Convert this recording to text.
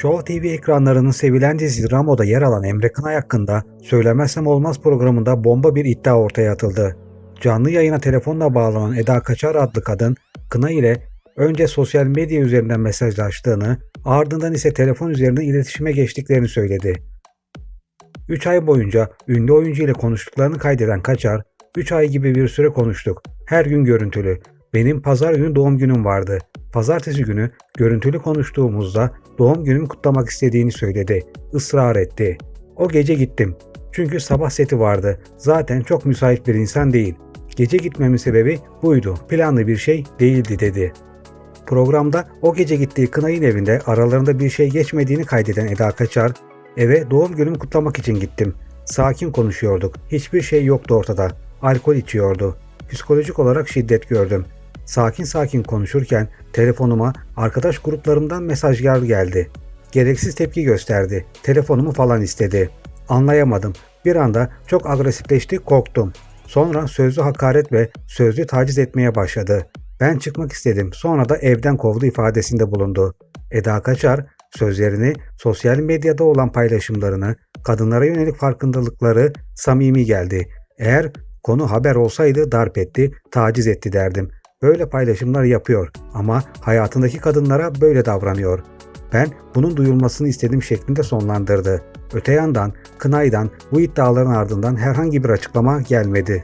Show TV ekranlarının sevilen dizi Ramo'da yer alan Emre Kınay hakkında Söylemezsem Olmaz programında bomba bir iddia ortaya atıldı. Canlı yayına telefonla bağlanan Eda Kaçar adlı kadın, Kınay ile önce sosyal medya üzerinden mesajlaştığını, ardından ise telefon üzerinden iletişime geçtiklerini söyledi. 3 ay boyunca ünlü oyuncu ile konuştuklarını kaydeden Kaçar, 3 ay gibi bir süre konuştuk. Her gün görüntülü. Benim pazar günü doğum günüm vardı. Pazartesi günü görüntülü konuştuğumuzda doğum günümü kutlamak istediğini söyledi. Israr etti. O gece gittim. Çünkü sabah seti vardı. Zaten çok müsait bir insan değil. Gece gitmemin sebebi buydu. Planlı bir şey değildi dedi. Programda o gece gittiği Kınay'ın evinde aralarında bir şey geçmediğini kaydeden Eda Kaçar, eve doğum günümü kutlamak için gittim. Sakin konuşuyorduk. Hiçbir şey yoktu ortada. Alkol içiyordu. Psikolojik olarak şiddet gördüm. Sakin sakin konuşurken telefonuma arkadaş gruplarımdan mesajlar geldi. Gereksiz tepki gösterdi. Telefonumu falan istedi. Anlayamadım. Bir anda çok agresifleşti, korktum. Sonra sözlü hakaret ve sözlü taciz etmeye başladı. Ben çıkmak istedim. Sonra da evden kovdu ifadesinde bulundu. Eda Kaçar sözlerini, sosyal medyada olan paylaşımlarını, kadınlara yönelik farkındalıkları samimi geldi. Eğer konu haber olsaydı darp etti, taciz etti derdim. Böyle paylaşımlar yapıyor ama hayatındaki kadınlara böyle davranıyor. Ben bunun duyulmasını istediğim şeklinde sonlandırdı. Öte yandan Kınay'dan bu iddiaların ardından herhangi bir açıklama gelmedi.